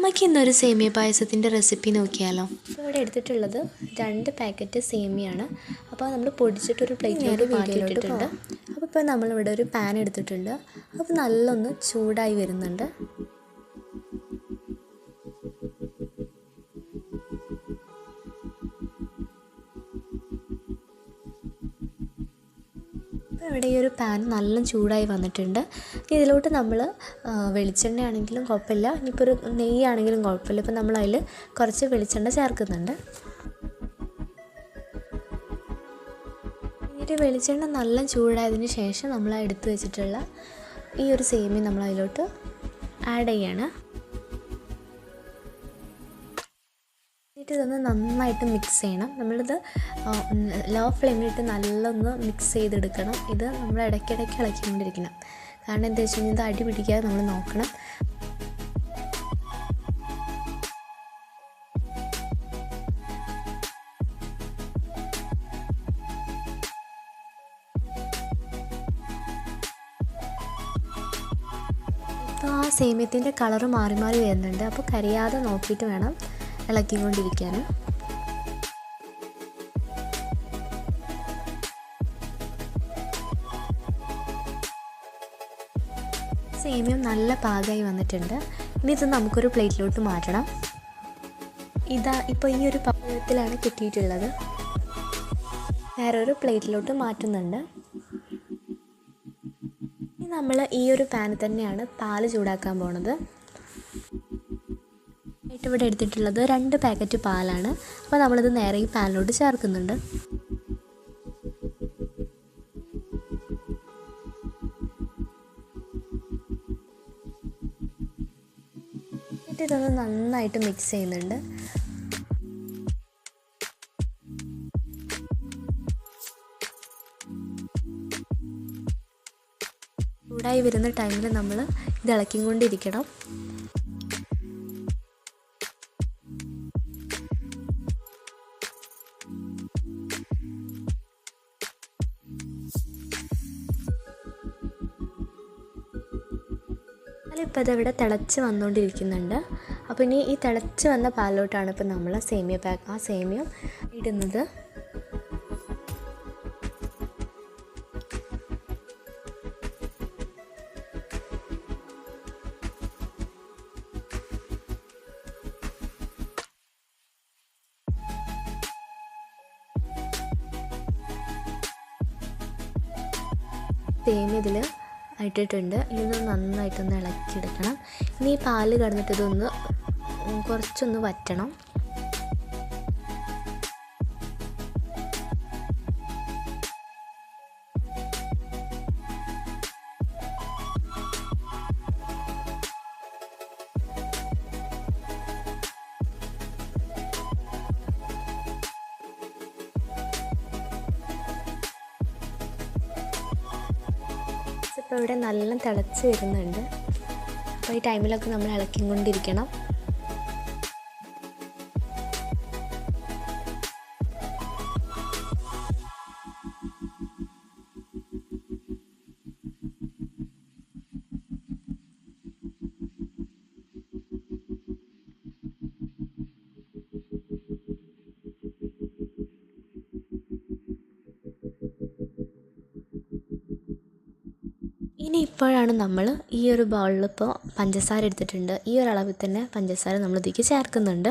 നമുക്ക് ഇന്നൊരു സേമിയ പായസത്തിന്റെ റെസിപ്പി നോക്കിയാലോ? ഇവിടെ എടുത്തിട്ടുള്ളത് രണ്ട് പാക്കറ്റ് സേമിയാണ്. അപ്പോൾ നമ്മൾ പൊടിച്ചിട്ടൊരു പ്ലേറ്റിലോട്ട് മാറ്റിയിട്ടിട്ടുണ്ട് അപ്പോൾ ഇപ്പോൾ നമ്മളിവിടെ ഒരു പാൻ എടുത്തിട്ടുണ്ട്. അപ്പോൾ നല്ലൊന്ന് ചൂടായി വരുന്നുണ്ട്. ഇവിടെ ഈ ഒരു പാൻ നല്ല ചൂടായി വന്നിട്ടുണ്ട്. ഇതിലോട്ട് നമ്മൾ വെളിച്ചെണ്ണ ആണെങ്കിലും കുഴപ്പമില്ല. ഇനിയിപ്പോൾ ഒരു നെയ്യാണെങ്കിലും കുഴപ്പമില്ല. ഇപ്പോൾ നമ്മൾ അതിൽ കുറച്ച് വെളിച്ചെണ്ണ ചേർക്കുന്നുണ്ട്. എന്നിട്ട് വെളിച്ചെണ്ണ നല്ല ചൂടായതിന് ശേഷം നമ്മൾ എടുത്തു വെച്ചിട്ടുള്ള ഈ ഒരു സേമി നമ്മൾ അതിലോട്ട് ആഡ് ചെയ്യാണ്. എന്നിട്ട് ഇതൊന്ന് നന്നായിട്ട് മിക്സ് ചെയ്യണം. നമ്മളിത് ലോ ഫ്ലെയിമിലിട്ട് നല്ലൊന്ന് മിക്സ് ചെയ്തെടുക്കണം. ഇത് നമ്മൾ ഇടയ്ക്കിടയ്ക്ക് ഇളക്കിക്കൊണ്ടിരിക്കണം. കാരണം എന്താ വെച്ച് കഴിഞ്ഞാൽ ഇത് അടി പിടിക്കാതെ നമ്മൾ നോക്കണം. ഇപ്പോൾ ആ സേമ്യത്തിന്റെ കളറ് മാറി മാറി വരുന്നുണ്ട്. അപ്പോൾ കരിയാതെ നോക്കിയിട്ട് വേണം. ഇളക്കിക്കൊണ്ടിരിക്കാൻ സേമിയം നല്ല പാകമായി വന്നിട്ടുണ്ട്. ഇനി ഇത് നമുക്കൊരു പ്ലേറ്റിലോട്ട് മാറ്റണം. ഇതാ ഇപ്പോൾ ഈ ഒരു പാകത്തിലാണ് കിട്ടിയിട്ടുള്ളത്. വേറൊരു പ്ലേറ്റിലോട്ട് മാറ്റുന്നുണ്ട്. നമ്മൾ ഈ ഒരു പാനിൽ തന്നെയാണ് പാൽ ചൂടാക്കാൻ പോണത്. ഇവിടെ എടുത്തിട്ടുള്ളത് രണ്ട് പാക്കറ്റ് പാലാണ്. അപ്പോൾ നമ്മളിത് നേരെ ഈ പാനിലോട്ട് ചേർക്കുന്നുണ്ട്. ഇതൊന്ന് നന്നായിട്ട് മിക്സ് ചെയ്യുന്നുണ്ട്. ചൂടായി വരുന്ന ടൈമിൽ നമ്മൾ ഇത് ഇളക്കിക്കൊണ്ടിരിക്കണം. പാലിപ്പോൾ അതവിടെ തിളച്ച് വന്നുകൊണ്ടിരിക്കുന്നുണ്ട് അപ്പോൾ ഇനി ഈ തിളച്ച് വന്ന പാലിലോട്ടാണ് ഇപ്പോൾ നമ്മൾ സേമിയ പാക്ക് ആ സേമിയ ഇടുന്നത്. സേമിയ ഇതിൽ ഇട്ടിട്ടുണ്ട്. ഇതൊന്ന് നന്നായിട്ടൊന്ന് ഇളക്കിയെടുക്കണം. ഇനി ഈ പാൽ കടന്നിട്ട് ഇതൊന്ന് കുറച്ചൊന്ന് വറ്റണം. ഇപ്പോൾ ഇവിടെ നല്ല തിളച്ച് വരുന്നുണ്ട്. അപ്പോൾ ഈ ടൈമിലൊക്കെ നമ്മൾ ഇളക്കിക്കൊണ്ടിരിക്കണം. ഇനി ഇപ്പോഴാണ് നമ്മൾ ഈ ഒരു ബൗളിൽ ഇപ്പോൾ പഞ്ചസാര എടുത്തിട്ടുണ്ട്. ഈ ഒരു അളവിൽ തന്നെ പഞ്ചസാര നമ്മൾ ഇതിലേക്ക് ചേർക്കുന്നുണ്ട്.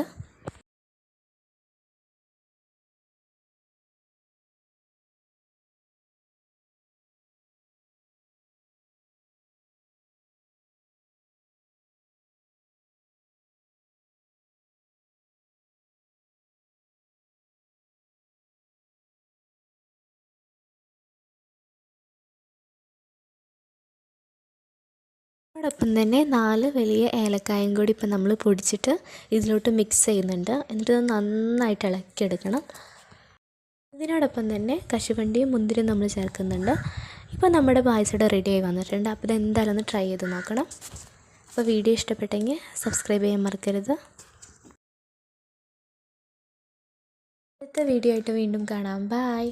അതോടൊപ്പം തന്നെ നാല് വലിയ ഏലക്കായും കൂടി ഇപ്പം നമ്മൾ പൊടിച്ചിട്ട് ഇതിലോട്ട് മിക്സ് ചെയ്യുന്നുണ്ട്. എന്നിട്ട് നന്നായിട്ട് ഇളക്കിയെടുക്കണം. ഇതിനോടൊപ്പം തന്നെ കശുവണ്ടിയും മുന്തിരിയും നമ്മൾ ചേർക്കുന്നുണ്ട്. ഇപ്പോൾ നമ്മുടെ പായസയുടെ റെഡി ആയി വന്നിട്ടുണ്ട്. അപ്പോൾ ഇത് എന്തായാലും ഒന്ന് ട്രൈ ചെയ്ത് നോക്കണം. അപ്പോൾ വീഡിയോ ഇഷ്ടപ്പെട്ടെങ്കിൽ സബ്സ്ക്രൈബ് ചെയ്യാൻ മറക്കരുത്. അടുത്ത വീഡിയോ ആയിട്ട് വീണ്ടും കാണാം. ബായ്